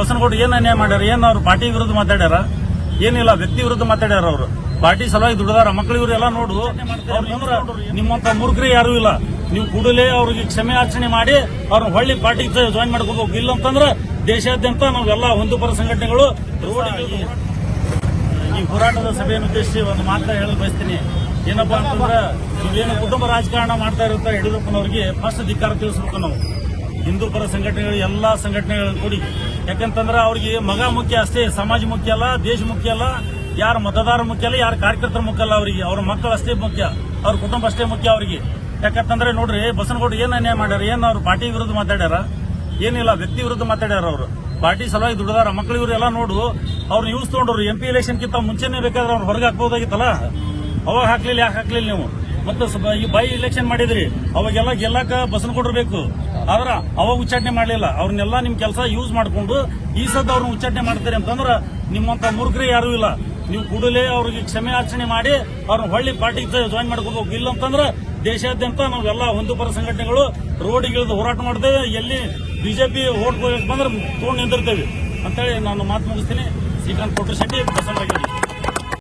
ಬಸನಗೌಡ ಏನ್ ಅನ್ಯಾಯ ಮಾಡ್ಯಾರ? ಏನ್ ಅವ್ರು ಪಾರ್ಟಿ ವಿರುದ್ಧ ಮಾತಾಡ್ಯಾರ? ಏನಿಲ್ಲ, ವ್ಯಕ್ತಿ ವಿರುದ್ಧ ಮಾತಾಡ್ಯಾರ ಅವರು. ಪಾರ್ಟಿ ಸಲುವಾಗಿ ದುಡ್ದಾರ ಮಕ್ಕಳು ಇವರೆಲ್ಲ ನೋಡು. ನಿಮ್ಮಂತ ಮೂರ್ಖರಿ ಯಾರು ಇಲ್ಲ. ನೀವು ಕೂಡಲೇ ಅವ್ರಿಗೆ ಕ್ಷಮೆ ಆಚರಣೆ ಮಾಡಿ, ಅವ್ರನ್ನ ಹೊಳ್ಳಿ ಪಾರ್ಟಿಗೆ ಜಾಯಿನ್ ಮಾಡ್ಕೋಬೇಕು. ಇಲ್ಲ ಅಂತಂದ್ರೆ ದೇಶಾದ್ಯಂತ ನಾವೆಲ್ಲ ಹಿಂದೂಪರ ಸಂಘಟನೆಗಳು ರೋಡಿಗೆ ಈ ಹೋರಾಟದ ಸಭೆಯನ್ನು ಉದ್ದೇಶಿಸಿ ಒಂದು ಮಾತ್ರ ಹೇಳಲು ಬಯಸ್ತೀನಿ. ಏನಪ್ಪಾ ಅಂತಂದ್ರೆ, ನೀವೇನು ಕುಟುಂಬ ರಾಜಕಾರಣ ಮಾಡ್ತಾ ಇರುತ್ತಾ ಯಡಿಯೂರಪ್ಪನವರಿಗೆ ಫಸ್ಟ್ ಧಿಕ್ಕಾರ ತಿಳಿಸ್ಬೇಕು ನಾವು. ಹಿಂದೂ ಪರ ಸಂಘಟನೆಗಳು, ಎಲ್ಲಾ ಸಂಘಟನೆಗಳನ್ನು ಕೂಡಿ. ಯಾಕಂತಂದ್ರೆ ಅವ್ರಿಗೆ ಮಗ ಮುಖ್ಯ ಅಷ್ಟೇ, ಸಮಾಜ ಮುಖ್ಯ ಅಲ್ಲ, ದೇಶ ಮುಖ್ಯ ಅಲ್ಲ, ಯಾರ ಮತದಾರ ಮುಖ್ಯ ಅಲ್ಲ, ಯಾರ ಕಾರ್ಯಕರ್ತರ ಮುಖ್ಯ ಅಲ್ಲ ಅವರಿಗೆ. ಅವ್ರ ಮಕ್ಕಳು ಅಷ್ಟೇ ಮುಖ್ಯ, ಅವ್ರ ಕುಟುಂಬ ಅಷ್ಟೇ ಮುಖ್ಯ ಅವರಿಗೆ. ಯಾಕಂತಂದ್ರೆ ನೋಡ್ರಿ ಬಸನಗೌಡ ಏನ್ ಅನ್ಯಾಯ ಮಾಡ್ಯಾರ, ಏನ್ ಅವ್ರು ಪಾರ್ಟಿ ವಿರುದ್ಧ ಮಾತಾಡ್ಯಾರ? ಏನಿಲ್ಲ, ವ್ಯಕ್ತಿ ವಿರುದ್ಧ ಮಾತಾಡ್ಯಾರ ಅವರು. ಪಾರ್ಟಿ ಸಲುವಾಗಿ ದುಡ್ದಾರ ಮಕ್ಕಳು ಇವರೆಲ್ಲ ನೋಡು ಅವ್ರು ಯೂಸ್ ತಗೊಂಡ್ರು, ಎಂ ಪಿ ಎಲೆಕ್ಷನ್ಗಿಂತ ಮುಂಚೆನೆ ಬೇಕಾದ್ರೆ ಅವ್ರು ಹೊರಗೆ ಹಾಕ್ಬೋದಾಗಿತ್ತಲ್ಲ? ಅವಾಗ ಹಾಕ್ಲಿಲ್ಲ, ಯಾಕೆ ಹಾಕ್ಲಿಲ್ಲ ನೀವು? ಮತ್ತೆ ಬೈ ಇಲೆಕ್ಷನ್ ಮಾಡಿದ್ರಿ. ಅವಾಗೆಲ್ಲ ಗೆಲ್ಲಕ ಬಸನ್ ಕೊಡಿರ್ಬೇಕು ಆದ್ರೆ ಅವಾಗ ಉಚ್ಚಾಟನೆ ಮಾಡಲಿಲ್ಲ. ಅವ್ರನ್ನೆಲ್ಲ ನಿಮ್ ಕೆಲಸ ಯೂಸ್ ಮಾಡ್ಕೊಂಡು ಈ ಸದ್ ಅವ್ರನ್ನ ಉಚ್ಚಾಟನೆ ಮಾಡ್ತಾರೆ ಅಂತಂದ್ರ ನಿಮ್ಮಂತ ಮೂರ್ಖರೇ ಯಾರು ಇಲ್ಲ. ನೀವು ಕೂಡಲೇ ಅವ್ರಿಗೆ ಕ್ಷಮೆ ಆಚರಣೆ ಮಾಡಿ ಅವ್ರನ್ನ ಹೊಳ್ಳಿ ಪಾರ್ಟಿಗೆ ಜಾಯಿನ್ ಮಾಡ್ಕೋಬೇಕು. ಇಲ್ಲ ಅಂತಂದ್ರೆ ದೇಶಾದ್ಯಂತ ನಾವೆಲ್ಲ ಹಿಂದೂಪರ ಸಂಘಟನೆಗಳು ರೋಡಿಗಿಳಿದು ಹೋರಾಟ ಮಾಡ್ತೇವೆ. ಎಲ್ಲಿ ಬಿಜೆಪಿ ಓಟ್ ಬಂದ್ರೆ ತಗೊಂಡು ನಿಂತಿರ್ತೇವೆ. ಅಂತೇಳಿ ನಾನು ಮಾತು ಮುಗಿಸ್ತೀನಿ. ಶ್ರೀಕಾಂತ್ ಕೊಟ್ಟ ಶೆಟ್ಟಿ